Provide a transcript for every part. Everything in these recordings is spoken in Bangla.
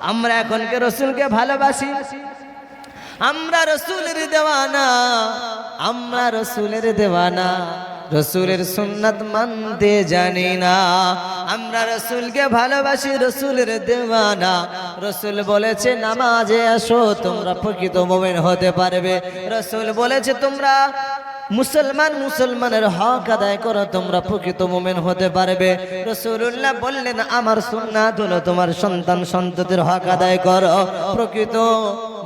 আমরা এখনকে রসুলকে ভালোবাসি? আমরা রসুলের দেওয়ানা, আমরা রসুলের দেওয়ানা, রসুলের সুন্নাত মানতে জানি না। আমরা রসুলকে ভালোবাসি, রসুলের দেওয়ানা। রসুল বলেছে, নামাজে আসো, তোমরা প্রকৃত মোমেন হতে পারবে। রসুল বলেছে, তোমরা মুসলমান মুসলমানের হক আদায় করো, তোমরা প্রকৃত মোমেন হতে পারবে। রসুল্লাহ বললেন, আমার সুন্নাত হলো তোমার সন্তান সন্ততির হক আদায় করো। প্রকৃত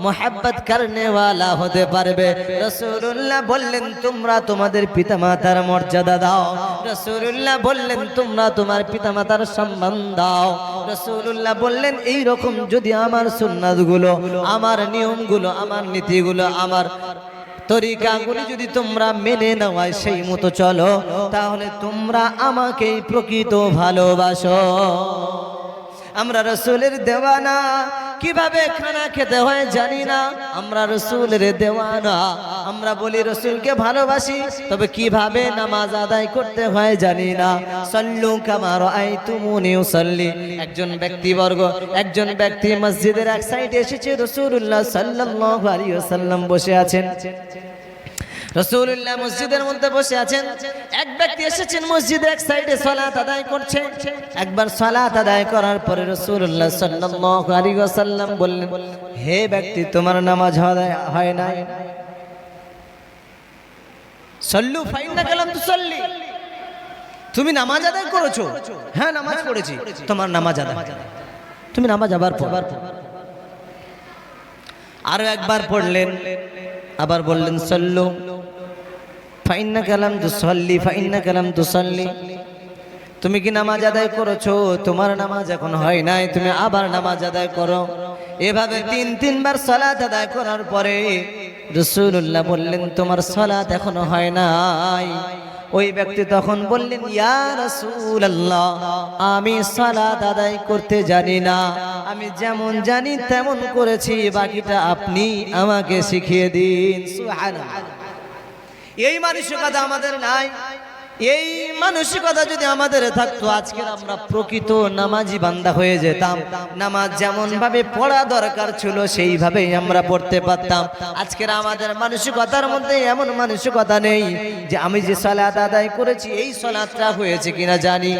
মোহাব্বত কারণেওয়ালা হতে পারবে। রসুল্লাহ বললেন, তোমরা তোমাদের পিতামাতার মর্যাদা দাও। রসুল্লাহ বললেন, তোমরা তোমার পিতামাতার সম্মান দাও। রসুল্লাহ বললেন এই রকম যদি আমার সুন্নাতগুলো, আমার নিয়মগুলো, আমার নীতিগুলো, আমার তরিকাগুলি যদি তোমরা মেনে নেওয়ায় সেই মতো চলো তাহলে তোমরা আমাকেই প্রকৃত ভালোবাসো। আমরা রসুলের দেওয়ানা। কীভাবে খানা খেতে হয় জানি না। আমরা রসুলের দেওয়ানা। আমরা বলি, রসুলকে ভালোবাসি, তবে কীভাবে নামাজ আদায় করতে হয় জানি না। সল্লু কামার আই তুমুনি সল্লি একজন ব্যক্তিবর্গ, একজন ব্যক্তি মসজিদের এক সাইডে এসেছে। রসুল্লাহ ওয়াসাল্লাম বসে আছেন। রসুল্লাহ মসজিদের মধ্যে বসে আছেন। এক ব্যক্তি এসেছেন মসজিদে, এক সাইডে সালাত আদায় করছে। একবার সালাত আদায় করার পরে রসুল্লাহ ওয়াসাল্লাম বললেন, হে ব্যক্তি, তোমার নামাজ হয় নাই সল্লু, ফাইন্না কালাম তুসাল্লি। তুমি নামাজ আদায় করেছ? হ্যাঁ নামাজ পড়েছি। তোমার নামাজ আদায়। তুমি নামাজ আবার পড়। আরও একবার পড়লেন। আবার বললেন, সল্লু ফাইন্না কালাম তুসল্লি, ফাইন্না কালাম তুসল্লি। তুমি কি নামাজ আদায় করেছ? তোমার নামাজ এখন হয় নাই, তুমি আবার নামাজ আদায় করো। এভাবে তিন, তিনবার সলাত আদায় করার পরে রসুল্লাহ বললেন, তোমার সলাত এখনও হয় নাই। ওই ব্যক্তি তখন বললেন, ইয়া রাসূলুল্লাহ, আমি সালাত আদায় করতে জানি না। আমি যেমন জানি, তেমন করেছি। বাকিটা আপনি আমাকে শিখিয়ে দিন। সুবহানাল্লাহ। এই মানসিকতা আমাদের নাই। এই মানসিকতা যদি আমাদের থাকতো, আজকের আমরা প্রকৃত নামাজি বান্দা হয়ে যেতাম। নামাজ যেমন ভাবে পড়া দরকার ছিল, সেইভাবেই আমরা পড়তে পারতাম। আজকের আমাদের মানসিকতার মধ্যে এমন মানসিকতা নেই যে আমি যে সলাত আদায় করেছি, এই সলাতটা হয়েছে কিনা জানি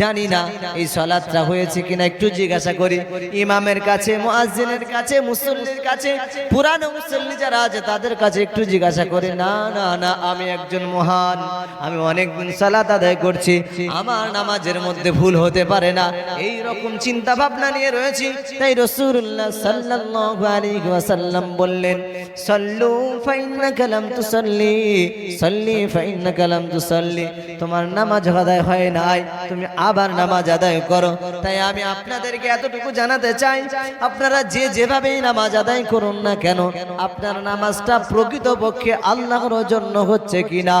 জানি না। এই সলাতটা হয়েছে কিনা একটু জিজ্ঞাসা করি। ইমামের কাছে, মুয়াজ্জিনের কাছে, মুসল্লির কাছে, পুরানো মুসল্লি যারা আছে তাদের কাছে একটু জিজ্ঞাসা করি, না না না, আমি একজন মহান, আমি অনেক দিন সালাত আদায় করছি, আমার নামাজের মধ্যে ভুল হতে পারে না। এই রকম চিন্তা ভাবনা নিয়ে রয়েছি। তাই রাসূলুল্লাহ সাল্লাল্লাহু আলাইহি ওয়াসাল্লাম বললেন, সাল্লু ফাইন্নাকা লাম তুসাল্লি, সাল্লি ফাইন্নাকা লাম তুসাল্লি। তোমার নামাজ আদায় হয় নাই, তুমি আবার নামাজ আদায় করো। তাই আমি আপনাদেরকে এতটুকু জানাতে চাই, আপনারা যে যেভাবেই নামাজ আদায় করুন না কেন, আপনার নামাজটা প্রকৃতপক্ষে আল্লাহর জন্য হচ্ছে কিনা?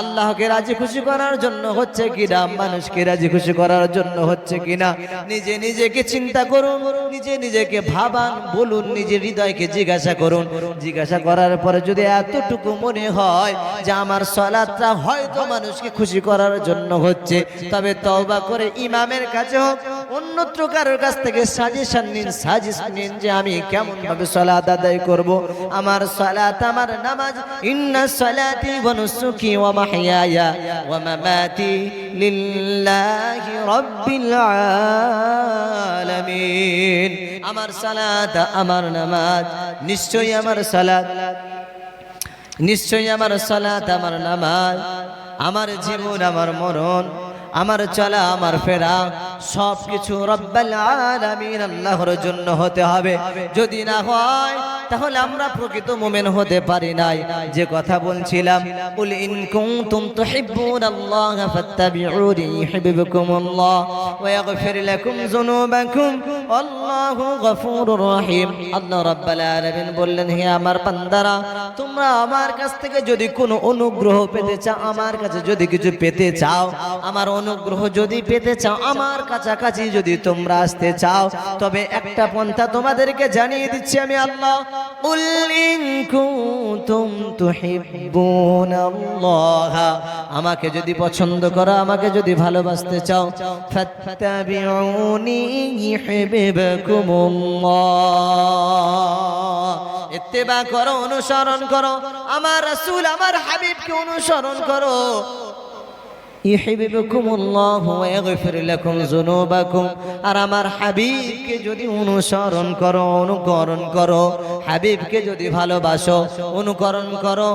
আল্লাহকে রাজি খুশি করার জন্য হচ্ছে কিনা? মানুষকে রাজি খুশি করার জন্য হচ্ছে কিনা? নিজে নিজেকে চিন্তা করুন, নিজে নিজেকে ভাবান, বলুন, নিজের হৃদয়কে জিজ্ঞাসা করুন। জিজ্ঞাসা করার পরে যদি এতটুকু মনে হয় যে আমার সলাদটা হয়তো মানুষকে খুশি করার জন্য হচ্ছে, তবে তওবা করে ইমামের কাছে হোক অন্যত্র কারোর কাছ থেকে সাজেশন নিন সাজেশন নিন যে আমি কেমন ভাবে সলাত আদায় করব। আমার সলাত, আমার নামাজ, ইন্না সলাতি ওয়া নুসুকি ওয়া মাহইয়ায়া ওয়া মামাতি লিল্লাহি রাব্বিল আলামিন। আমার সালাত, আমার নামাজ, নিশ্চয়ই আমার সালাত, নিশ্চয়ই আমার সালাত, আমার নামাজ, আমার জীবন, আমার মরণ, আমার চলা, আমার ফেরা সব কিছু রব্বাল আলামিন আল্লাহর জন্য হতে হবে। যদি না হয়, তাহলে আমরা প্রকৃত মুমিন হতে পারি নাই। যে কথা বলছিলাম কুল ইন কুনতুম তুহিব্বুনাল্লাহ ফাত্তাবিউনি ইউহিব্বুকুমুল্লাহ ওয়া ইয়াগফির লাকুম যুনুবাকুম আল্লাহু গফুরুর রহিম। আল্লাহ রাব্বুল আলামিন বললেন, হে আমার বান্দারা, তোমরা আমার কাছ থেকে যদি কোনো অনুগ্রহ পেতে চাও, আমার কাছে যদি কিছু পেতে চাও, আমার অনুগ্রহ যদি পেতে চাও, আমার কাছাকাছি যদি তোমরা আসতে চাও, তবে একটা পন্থা তোমাদেরকে জানিয়ে দিচ্ছি আমি আল্লাহ। আমাকে যদি পছন্দ করো, আমাকে যদি ভালোবাসতে চাও এতে বা করো, অনুসরণ করো। আমার রাসূল, আমার হাবিবকে অনুসরণ করো। আর আমার হাবিবকে যদি অনুসরণ করো, অনুকরণ করো, হাবিবকে যদি ভালোবাসো, অনুকরণ করো।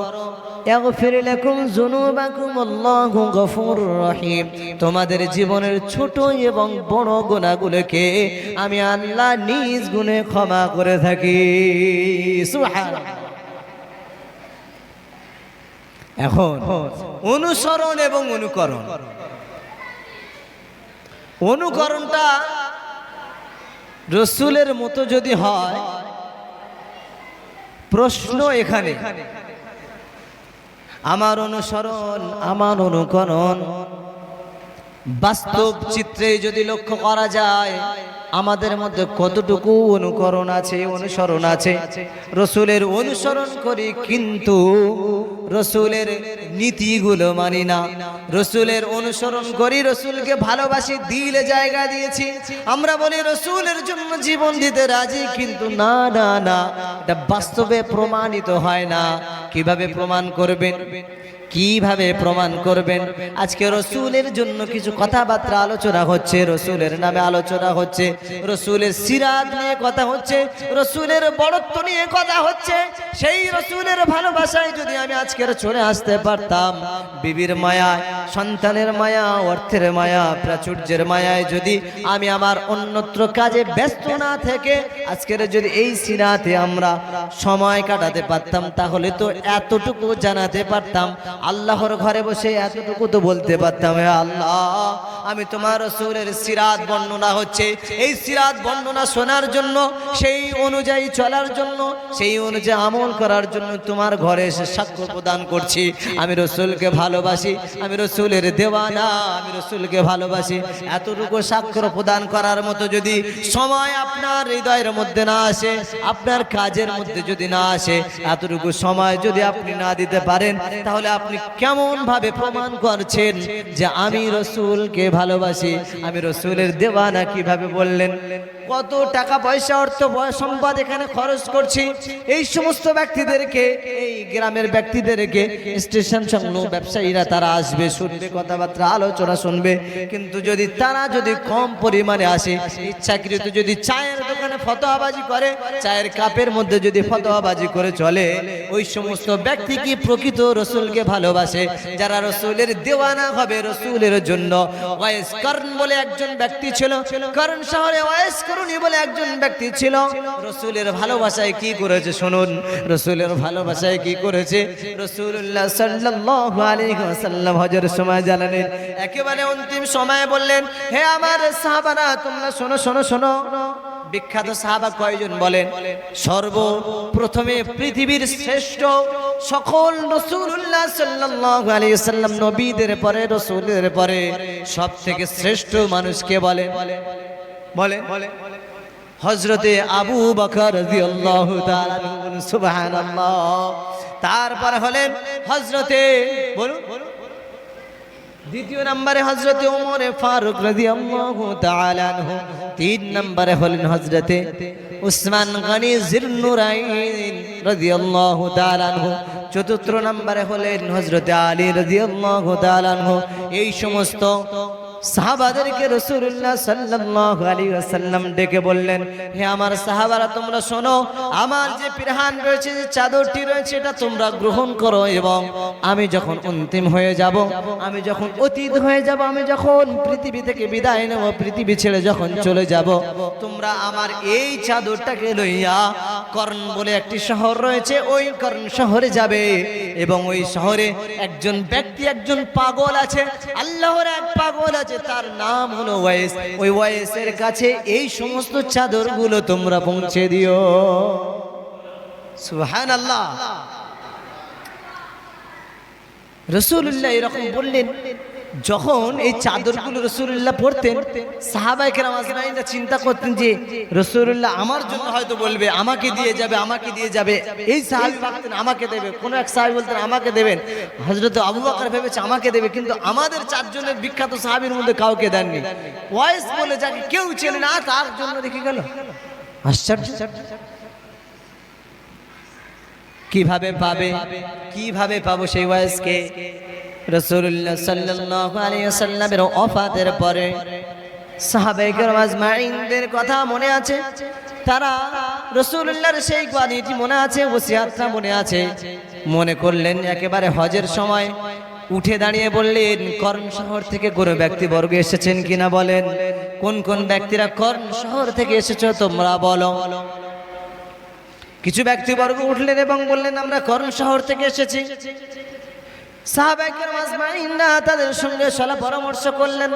তোমাদের জীবনের ছোট এবং বড় গুনাহগুলোকে আমি আল্লাহ নিজ গুণে ক্ষমা করে থাকি। সুবহানাল্লাহ। এখন অনুসরণ এবং অনুকরণ। অনুকরণটা রসুলের মতো যদি হয়, প্রশ্ন এখানে। আমার অনুসরণ, আমার অনুকরণ বাস্তব চিত্রে যদি লক্ষ্য করা যায়, আমাদের মধ্যে কতটুকু অনুকরণ আছে, অনুসরণ আছে? রসুলের অনুসরণ করি কিন্তু রসুলের নীতিগুলো মানি না। রসুলের অনুসরণ করি, রসুলকে ভালোবাসি, দিলে জায়গা দিয়েছি। আমরা বলি, রসুলের জন্য জীবন দিতে রাজি, কিন্তু না না না, এটা বাস্তবে প্রমাণিত হয় না। কীভাবে প্রমাণ করবেন? কীভাবে প্রমাণ করবেন? আজকে রসুলের জন্য কিছু কথাবার্তা আলোচনা হচ্ছে, রসুলের নামে আলোচনা হচ্ছে, রসুলের সিরাত নিয়ে কথা হচ্ছে, রসুলের বড়ত্ব নিয়ে কথা হচ্ছে। সেই রসুলের ভালোবাসায় যদি আমি আজকের চলে আসতে পারতাম, বিবির মায়ায় সন্তানের মায়া, অর্থের মায়া, প্রাচুর্যের মায়ায় যদি আমি আমার অন্যত্র কাজে ব্যস্ত না থেকে, আজকের যদি এই সিরাতে আমরা সময় কাটাতে পারতাম, তাহলে তো এতটুকু জানাতে পারতাম আল্লাহর ঘরে বসে এতটুকু তো বলতে পারতাম আল্লাহ, আমি তোমার রসুলের সিরাত বর্ণনা হচ্ছে। এই সিরাত বর্ণনা শোনার জন্য, সেই অনুযায়ী চলার জন্য, সেই অনুযায়ী আমল করার জন্য তোমার ঘরে এসে সাক্ষ্য প্রদান করছি। আমি রসুলকে ভালোবাসি, আমি রসুলের দেওয়ানা, আমি রসুলকে ভালোবাসি। এতটুকু সাক্ষ্য প্রদান করার মতো যদি সময় আপনার হৃদয়ের মধ্যে না আসে, আপনার কাজের মধ্যে যদি না আসে, এতটুকু সময় যদি আপনি না দিতে পারেন, তাহলে আপনি কেমন ভাবে প্রমাণ করছেন যে আমি রসুলকে ভালোবাসি? আমি রসুলের দেওয়ানা কীভাবে বললেন? কত টাকা পয়সা, অর্থ সম্পদ এখানে খরচ করছি। এই সমস্ত ব্যক্তিদেরকে, এই গ্রামের ব্যক্তিদেরকে, স্টেশন সংলগ্ন ব্যবসায়ীরা তারা আসবে, শুনবে, কথাবার্তা, আলোচনা শুনবে। কিন্তু যদি তারা যদি কম পরিমাণে আসে ইচ্ছাকৃত যদি চায়ের দোকানে ফতোয়াবাজি করে, চায়ের কাপের মধ্যে যদি ফতোয়াবাজি করে চলে, ওই সমস্ত ব্যক্তি কি প্রকৃত রসুলকে ভালোবাসে? যারা রসুলের দেওয়ানা হবে রসুলের জন্য। ওয়াইস কর্ণ বলে একজন ব্যক্তি ছিল। কর্ণ শহরে ওয়াইস করুনি বলে একজন ব্যক্তি ছিল, রসুলের ভালোবাসায় কি করেছে শুনুন, রসুলের ভালোবাসায় কি করেছে? রসুল্লাহ হজের সময় জানালেন। একেবারে অন্তিম বললেন, হে আমার সাহাবারা, তোমরা শোনো শোনো শোনো। বিখ্যাত সাহাবা কয়জন বলেন, সর্বপ্রথমে পৃথিবীর শ্রেষ্ঠ সকল রসুল্লাহ সাল্লাল্লাহু আলাইহি সাল্লাম নবীদের পরে, রসুলের পরে সব থেকে শ্রেষ্ঠ মানুষকে বলে বলে। হজরতে আবু বকর তারপর হলেন হজরতে বলুন। দ্বিতীয় নম্বরে হজরতে ওমরে ফারুক তিন নম্বরে হলেন হজরতে উসমান গনি জিরনুরাইন রাদিয়াল্লাহু তাআলা আনহু। চতুর্থ নম্বরে হলেন হজরতে আলী রাদিয়াল্লাহু তাআলা আনহু। এই সমস্ত সাহাবাদেরকে রসুল্লাহ সাল্লাল্লাহু আলাইহি ওয়াসাল্লাম ডেকে বললেন, হে আমার সাহাবারা, তোমরা শোনো, আমার যে পিরহান রয়েছে, যে চাদরটি রয়েছে, এটা তোমরা গ্রহণ করো এবং আমি যখন অন্তিম হয়ে যাব, আমি যখন অতীত হয়ে যাব, আমি যখন পৃথিবী থেকে বিদায় নেব, পৃথিবী ছেড়ে যখন চলে যাব, তোমরা আমার এই চাদরটাকে লইয়া কর্ণ বলে একটি শহর রয়েছে, ওই কর্ণ শহরে যাবে এবং ওই শহরে একজন ব্যক্তি, একজন পাগল আছে, আল্লাহর এক পাগল আছে তার নাম হলো ওয়েস ওই ওয়েসের কাছে এই সমস্ত চাদরগুলো তোমরা পৌঁছে দিও। সুবহানাল্লাহ। রসুল্লাহ এরকম বললেন যখন এই চাদরগুলো রসুল্লাহ পড়তেন সাহাবাই চিন্তা করতেন যে রসুল্লাহ আমার জন্য হয়তো বলবে, আমাকে দিয়ে যাবে, আমাকে দিয়ে যাবে। এই সাহাবি ভাবতেন, আমাকে দেবে। কোনো এক সাহাবি বলতেন, আমাকে দেবেন। হজরত আবু বকর ভেবেছে, আমাকে দেবে। কিন্তু আমাদের চারজনের বিখ্যাত সাহাবির মধ্যে কাউকে দেননি। ওয়েস বলে যাকে কেউ চেনে না, তার জন্য রেখে গেল। আশ্চর্য। কীভাবে পাবে? কীভাবে পাবো সেই ওয়াইসকে? রসুল্লাহ সাল্লাল্লাহু আলাইহি সাল্লামের ওফাতের পরে আজমাইনদের কথা মনে আছে? তারা রসুল্লাহর সেই বাণীটি মনে আছে, ওসিয়াতটা মনে আছে? মনে করলেন একেবারে হজের সময় উঠে দাঁড়িয়ে বললেন, কর্ণ শহর থেকে কোনো ব্যক্তিবর্গ এসেছেন কিনা বলেন? কোন কোন ব্যক্তিরা কর্ণ শহর থেকে এসেছ তোমরা বলো? কিছু ব্যক্তিবর্গ উঠলেন এবং বললেন, আমরা কর্ণ শহর থেকে এসেছি। তাদের সঙ্গে সলা পরামর্শ করলেন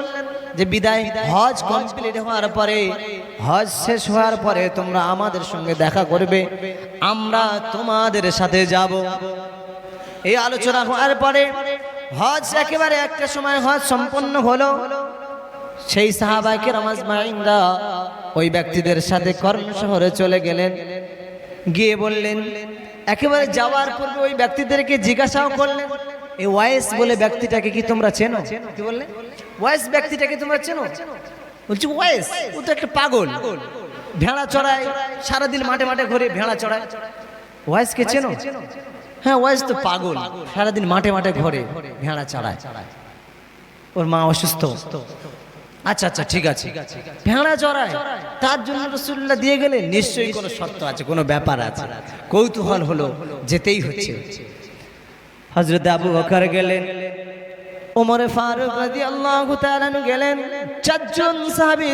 যে বিদায় হজ কমপ্লিট হওয়ার পরে, হজ শেষ হওয়ার পরে তোমরা আমাদের সঙ্গে দেখা করবে, আমরা তোমাদের সাথে যাব। এই আলোচনা হওয়ার পরে হজ একেবারে একটা সময় হজ সম্পন্ন হলো। সেই সাহাবাকে রামাজমাইনরা ওই ব্যক্তিদের সাথে কর্ণ শহরে চলে গেলেন। গিয়ে বললেন, একেবারে যাওয়ার পূর্বে ওই ব্যক্তিদেরকে জিজ্ঞাসাও করলেন এই ওয়াইস বলে ব্যক্তিটাকে কি তোমরা চেনো? কি বললে? ওয়াইস ব্যক্তিটাকে তোমরা চেনো? বলছি, ওয়াইস? ও তো একটা পাগল। ভেড়া চড়ায়, সারাদিন মাঠে মাঠে ঘুরে ভেড়া চড়ায়। ওয়াইসকে চেনো? হ্যাঁ ওয়াইস তো পাগল। সারাদিন মাঠে মাঠে ঘরে ভেড়া চড়ায়। ওর মা অসুস্থ। আচ্ছা আচ্ছা ঠিক আছে। ভেড়া চড়ায়। তার জন্য রসুল্লাহ দিয়ে গেলে নিশ্চয়ই কোনো শর্ত আছে, কোনো ব্যাপার আছে। কৌতূহল হলো, যেতেই হচ্ছে। হজরত আবু বকর গেলেন। ওমরে ফারুক আল্লাহ তাআলা গেলেন। চারজন সাহাবি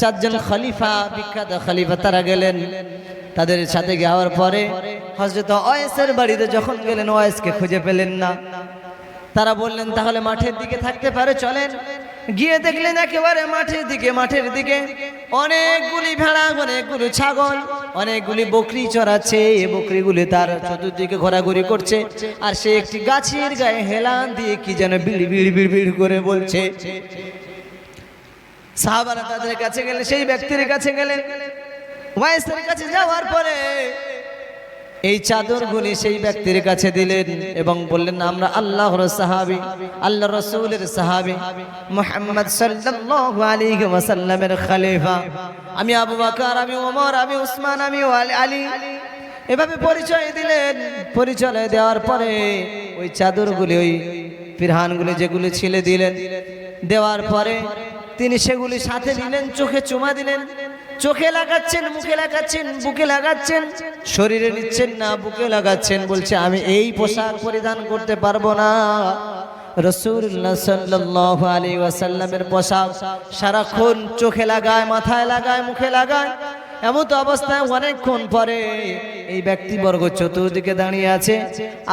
চারজন খলিফা, বিখ্যাত খলিফা তারা গেলেন। তাদের সাথে যাওয়ার পরে হজরত অয়েসের বাড়িতে যখন গেলেন ওয়েসকে খুঁজে পেলেন না। তারা বললেন, তাহলে মাঠের দিকে থাকতে পারে, চলেন। গিয়ে দেখলেন একেবারে মাঠের দিকে মাঠের দিকে। অনেকগুলি ভেড়া, অনেকগুলি ছাগল, অনেকগুলি বকরি চড়াচ্ছে। বকরিগুলি তার চতুর্দিকে ঘোরাঘুরি করছে। আর সে একটি গাছের গায়ে হেলান দিয়ে কি যেন বিড় বিড় বিড় বিড় করে বলছে। সাহাবারা তাদের কাছে গেলে সেই ব্যক্তির কাছে গেলেন। ওয়াইসের কাছে যাওয়ার পরে এই চাদরগুলি সেই ব্যক্তির কাছে দিলেন এবং বললেন, আমরা আল্লাহর সাহাবি আল্লাহ রসুলের সাহাবি, মোহাম্মদ ওয়াসাল্লামের খলিফা। আমি আবু বকর, আমি ওমর, আমি উসমান, আমি আলী এভাবে পরিচয় দিলেন। পরিচয় দেওয়ার পরে ওই চাদরগুলি ওই পিরহানগুলি যেগুলি ছিলে দিলেন। দেওয়ার পরে তিনি সেগুলি সাথে নিলেন, চোখে চুমা দিলেন। চোখে লাগাচ্ছেন, মুখে লাগাচ্ছেন, বুকে লাগাচ্ছেন, শরীরে নিচ্ছেন না, বুকে লাগাচ্ছেন, বলছে, আমি এই পোশাক পরিধান করতে পারব না। রসুল্লাহ সাল্লাল্লাহু আলাইহি ওয়াসাল্লামের পোশাক সারাক্ষণ চোখে লাগায়, মাথায় লাগায়, মুখে লাগায়। এমন তো অবস্থায় অনেকক্ষণ পরে এই ব্যক্তিবর্গ চতুর্দিকে দাঁড়িয়ে আছে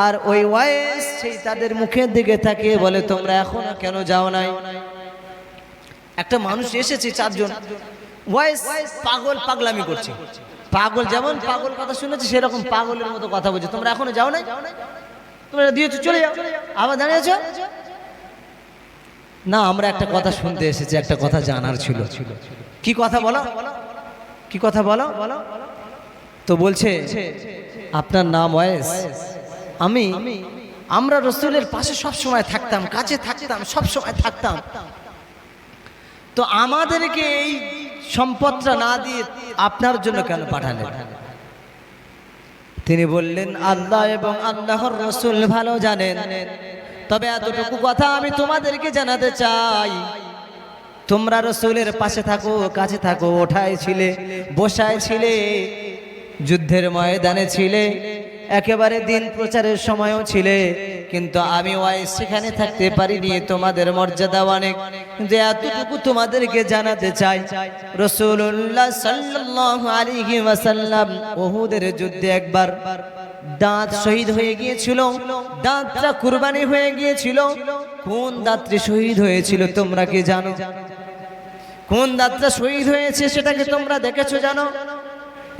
আর ওই ওয়াইস সেই তাদের মুখের দিকে তাকিয়ে বলে, তোমরা এখনও কেন যাও নাই? একটা মানুষ এসেছে চারজন। ওয়াইস পাগল পাগলামি করছে। পাগল যেমন পাগল কথা শুনেছে, সেরকম পাগলের মতো কথা বলছে। তোমরা এখনও যাও নাই? তোমরা দিয়েছ, চলে যাও। আবার দাঁড়িয়েছো? না, আমরা একটা কথা শুনতে এসেছি, একটা কথা জানার ছিল। কি কথা বলো? কি কথা বলো? তো বলছে, আপনার নাম ওয়েস আমি, আমরা রসুলের পাশে সব সময় থাকতাম, কাছে থাকতাম, সব সময় থাকতাম। তো আমাদেরকে এই সম্পদটা না দিয়ে আপনার জন্য কেন পাঠালেন? তিনি বললেন, আল্লাহ এবং আল্লাহর রসুল ভালো জানেন। তবে এতটুকু কথা আমি তোমাদেরকে জানাতে চাই। তোমরা রসুলের পাশে থাকো, কাছে থাকো, ওঠায় ছিলে, বসায় ছিলে, যুদ্ধের ময়দানে ছিলে, একেবারে দিন প্রচারের সময়ও ছিলে। কিন্তু আমি ওয়াই সেখানে থাকতে পারিনি, তোমাদের মর্যাদা অনেক। যে এতটুকু তোমাদেরকে জানাতে চাই রসুল্লাহ সাল্লাল্লাহু আলাইহি ওয়াসাল্লাম ওহুদের যুদ্ধে একবার দাঁত শহীদ হয়ে গিয়েছিল, দাঁতটা কুরবানি হয়ে গিয়েছিল। কোন দাঁতটি শহীদ হয়েছিল তোমরা কি জানো? কোন দাঁতটা শহীদ হয়েছে সেটাকে তোমরা দেখেছ জানো?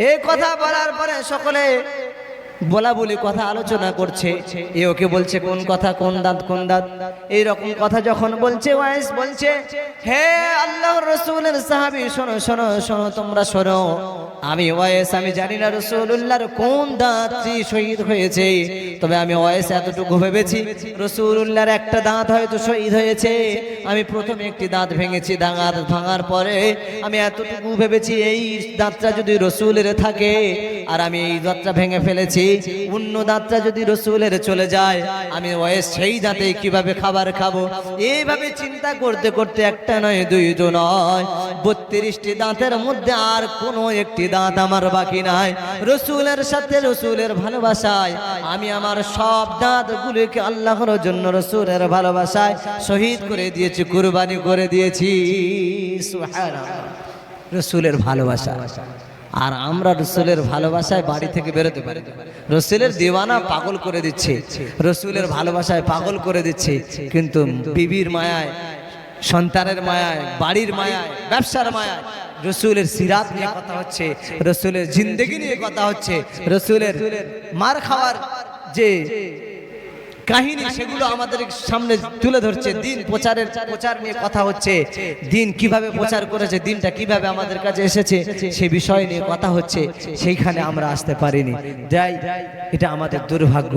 এই কথা বলার পরে সকলে বলা বলি কথা আলোচনা করছে। এ ওকে বলছে, কোন কথা, কোন দাঁত কোন দাঁত? এই রকম কথা যখন বলছে, ওয়াইস বলছে, হে আল্লাহ রসুলের সাহাবি, শোনো শোনো শোনো, তোমরা শোনো। আমি ওয়াইস, আমি জানি না রসুল্লাহর কোন দাঁতটি শহীদ হয়েছে। তবে আমি ওয়াইস এতটুকু ভেবেছি রসুল্লাহর একটা দাঁত হয়তো শহীদ হয়েছে। আমি প্রথমে একটি দাঁত ভেঙেছি, দাঁত ভাঙার পরে আমি এতটুকু ভেবেছি, এই দাঁতটা যদি রসুলের থাকে, আর আমি এই দাঁতটা ভেঙে ফেলেছি অন্য দাঁতটা যদি রসুলের চলে যায়, আমি ওয়েস সেই দাঁতে কীভাবে খাবার খাব? এইভাবে চিন্তা করতে করতে একটা নয়, দুইটো নয়। বত্রিশটি দাঁতের মধ্যে আর কোনো একটি দাঁত আমার বাকি নাই। রসুলের সাথে রসুলের ভালোবাসায়, আমি আমার সব দাঁতগুলিকে আল্লাহর জন্য রসুলের ভালোবাসায় শহীদ করে দিয়েছি, কুরবানি করে দিয়েছি। রসুলের ভালোবাসা। আর আমরা রসুলের ভালোবাসায় বাড়ি থেকে বেরোতে পারি। রসুলের দিওয়ানা পাগল করে দিচ্ছে। রসুলের ভালোবাসায় পাগল করে দিচ্ছে। কিন্তু বিবির মায়ায়, সন্তানের মায়ায়, বাড়ির মায়ায়, ব্যবসার মায়ায় রসুলের সিরাত নিয়ে কথা হচ্ছে, রসুলের জিন্দগি নিয়ে কথা হচ্ছে, রসুলের মার খাওয়ার যে কাহিনী সেগুলো আমাদের সামনে তুলে ধরছে। দিন প্রচারের প্রচার নিয়ে কথা হচ্ছে। দিন কীভাবে প্রচার করেছে, দিনটা কীভাবে আমাদের কাছে এসেছে, সে বিষয় নিয়ে কথা হচ্ছে। সেইখানে আমরা আসতে পারিনি। যাই, এটা আমাদের দুর্ভাগ্য।